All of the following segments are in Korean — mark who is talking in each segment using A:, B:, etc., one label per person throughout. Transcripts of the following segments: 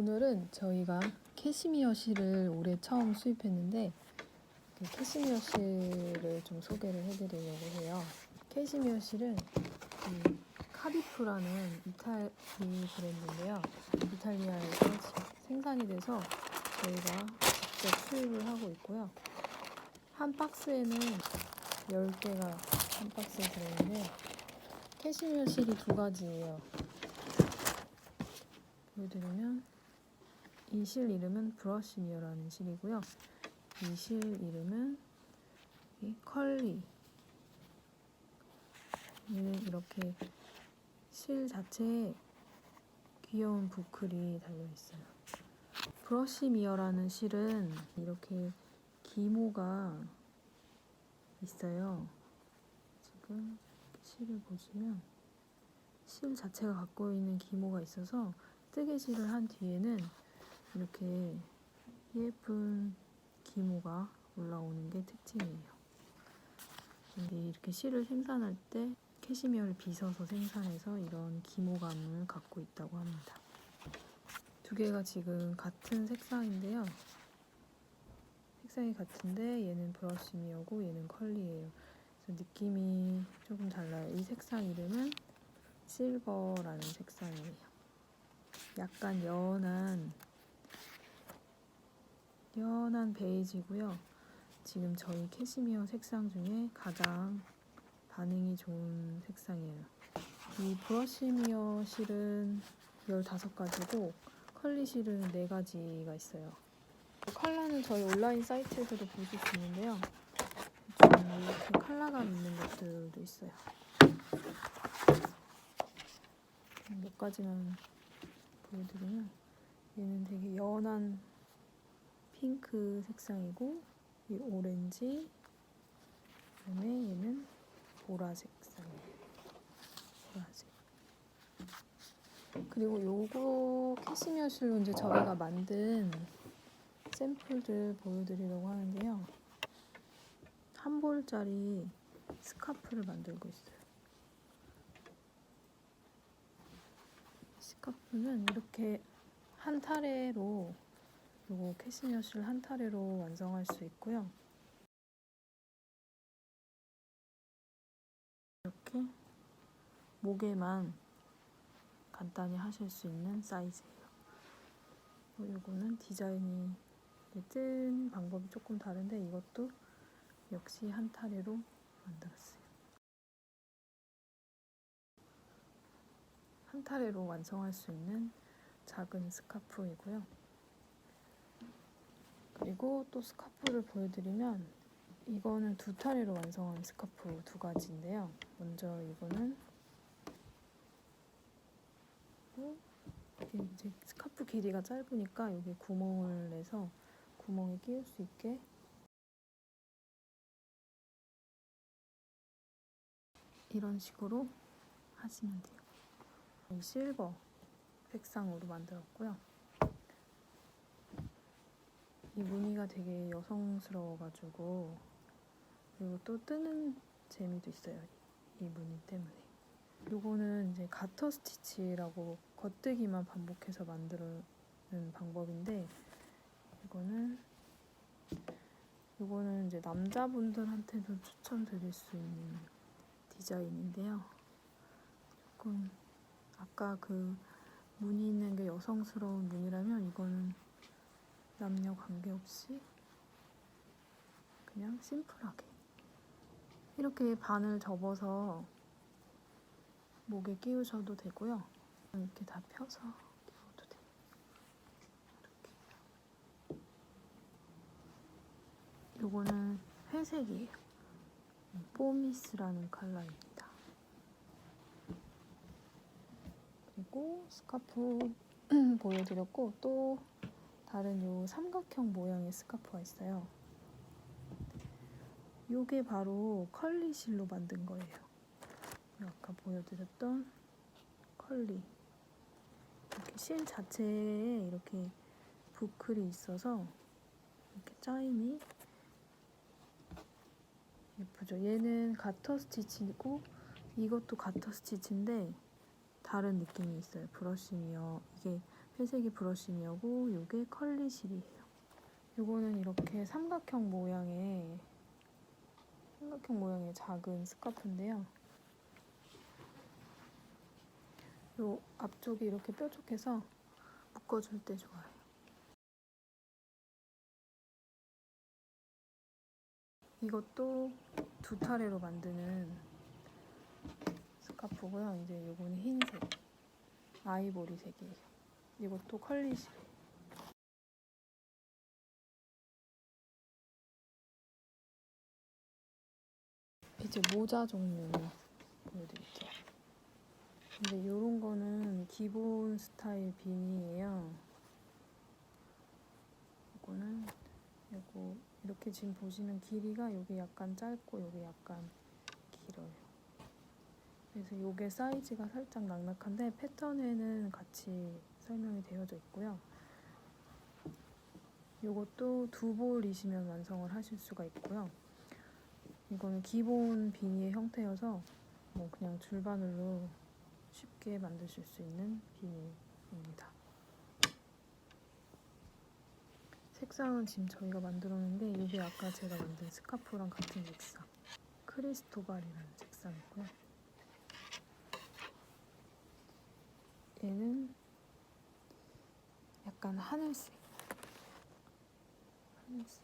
A: 오늘은 저희가 캐시미어 실을 올해 처음 수입했는데 그 캐시미어 실을 좀 소개를 해드리려고 해요. 캐시미어 실은 이 카비프라는 이탈리 브랜드인데요. 이탈리아에서 생산이 돼서 저희가 직접 수입을 하고 있고요. 한 박스에는 10개가 한 박스에 들어있는데 캐시미어 실이 두 가지예요. 보여드리면 이 실 이름은 브러쉬 미어라는 실이고요. 이 실 이름은 이 컬리. 얘는 이렇게 실 자체에 귀여운 부클이 달려 있어요. 브러쉬 미어라는 실은 이렇게 기모가 있어요. 지금 실을 보시면 실 자체가 갖고 있는 기모가 있어서 뜨개질을 한 뒤에는 이렇게 예쁜 기모가 올라오는 게 특징이에요. 근데 이렇게 실을 생산할 때 캐시미어를 빗어서 생산해서 이런 기모감을 갖고 있다고 합니다. 두 개가 지금 같은 색상인데요. 색상이 같은데 얘는 브러쉬미어고 얘는 컬리예요. 그래서 느낌이 조금 달라요. 이 색상 이름은 실버라는 색상이에요. 약간 연한 연한 베이지고요. 지금 저희 캐시미어 색상 중에 가장 반응이 좋은 색상이에요. 이 브러쉬미어 실은 15가지고 컬리 실은 4가지가 있어요. 컬러는 저희 온라인 사이트에서도 보실 수 있는데요. 좀 이렇게 컬러감 있는 것들도 있어요. 몇 가지만 보여드리면 얘는 되게 연한 핑크 색상이고 이 오렌지 그다음에 얘는 보라색 색상이에요. 보라색. 그리고 요거 캐시미어 실로 이제 저희가 만든 샘플들 보여드리려고 하는데요. 한 볼짜리 스카프를 만들고 있어요. 스카프는 이렇게 한 타래로 요거 캐시미어 실 한 타래로 완성할 수 있고요. 이렇게 목에만 간단히 하실 수 있는 사이즈예요. 요거는 디자인이 뜬 방법이 조금 다른데 이것도 역시 한 타래로 만들었어요. 한 타래로 완성할 수 있는 작은 스카프이고요. 그리고 또 스카프를 보여드리면 이거는 두 타래로 완성한 스카프 두 가지인데요. 먼저 이거는 이게 이제 스카프 길이가 짧으니까 여기 구멍을 내서 구멍에 끼울 수 있게 이런 식으로 하시면 돼요. 이 실버 색상으로 만들었고요. 이 무늬가 되게 여성스러워가지고 그리고 또 뜨는 재미도 있어요. 이 무늬 때문에. 요거는 이제 가터 스티치라고 겉뜨기만 반복해서 만드는 방법인데 이거는 요거는 이제 남자분들한테도 추천드릴 수 있는 디자인인데요. 조금 아까 그 무늬 있는 게 여성스러운 무늬라면 이거는 남녀 관계없이 그냥 심플하게 이렇게 반을 접어서 목에 끼우셔도 되고요. 이렇게 다 펴서 끼워도 돼요. 이렇게. 요거는 회색이에요. 뽀미스라는 컬러입니다. 그리고 스카프 보여드렸고 또 다른 요 삼각형 모양의 스카프가 있어요. 요게 바로 컬리 실로 만든 거예요. 아까 보여드렸던 컬리. 이렇게 실 자체에 이렇게 부클이 있어서 이렇게 짜임이 예쁘죠. 얘는 가터 스티치고 이것도 가터 스티치인데 다른 느낌이 있어요. 브러쉬미어 이게 회색이 브러쉬미어고 요게 컬리 실이에요. 요거는 이렇게 삼각형 모양의 삼각형 모양의 작은 스카프인데요. 요 앞쪽이 이렇게 뾰족해서 묶어줄 때 좋아요. 이것도 두 타래로 만드는 스카프고요. 이제 요거는 흰색, 아이보리색이에요. 이것도 컬리실. 이제 모자 종류 보여드릴게요. 근데 이런 거는 기본 스타일 비니예요. 이거는 요거 이렇게 지금 보시면 길이가 여기 약간 짧고 여기 약간. 그래서 요게 사이즈가 살짝 낙낙한데 패턴에는 같이 설명이 되어져 있고요. 요것도 두 볼이시면 완성을 하실 수가 있고요. 이거는 기본 비니의 형태여서 뭐 그냥 줄바늘로 쉽게 만드실 수 있는 비니입니다. 색상은 지금 저희가 만들었는데 이게 아까 제가 만든 스카프랑 같은 색상 크리스토발이라는 색상이고요. 얘는 약간 하늘색 하늘색.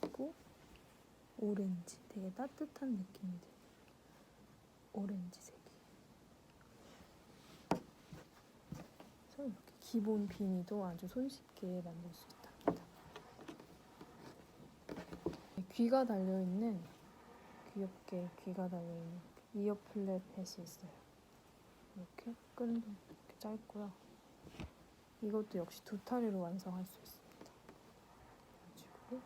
A: 그리고 오렌지 되게 따뜻한 느낌이 드는 오렌지색이. 그래서 이렇게 기본 비니도 아주 손쉽게 만들 수 있답니다. 귀가 달려있는 귀엽게 귀가 달려있는 이어 플랫 펫이 있어요 이렇게 끈도 이렇게 짧고요. 이것도 역시 두 타리로 완성할 수 있습니다. 그래가지고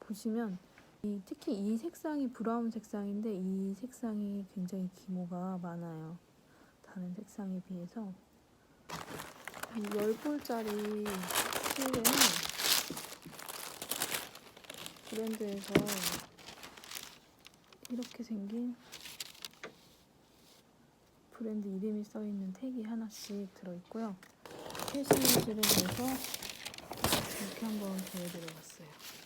A: 보시면 이, 특히 이 색상이 브라운 색상인데 이 색상이 굉장히 기모가 많아요. 다른 색상에 비해서. 이 10볼짜리 실내는 브랜드에서 이렇게 생긴 브랜드 이름이 써있는 택이 하나씩 들어있고요. 캐시미실을 내서 이렇게 한번 보여드려봤어요.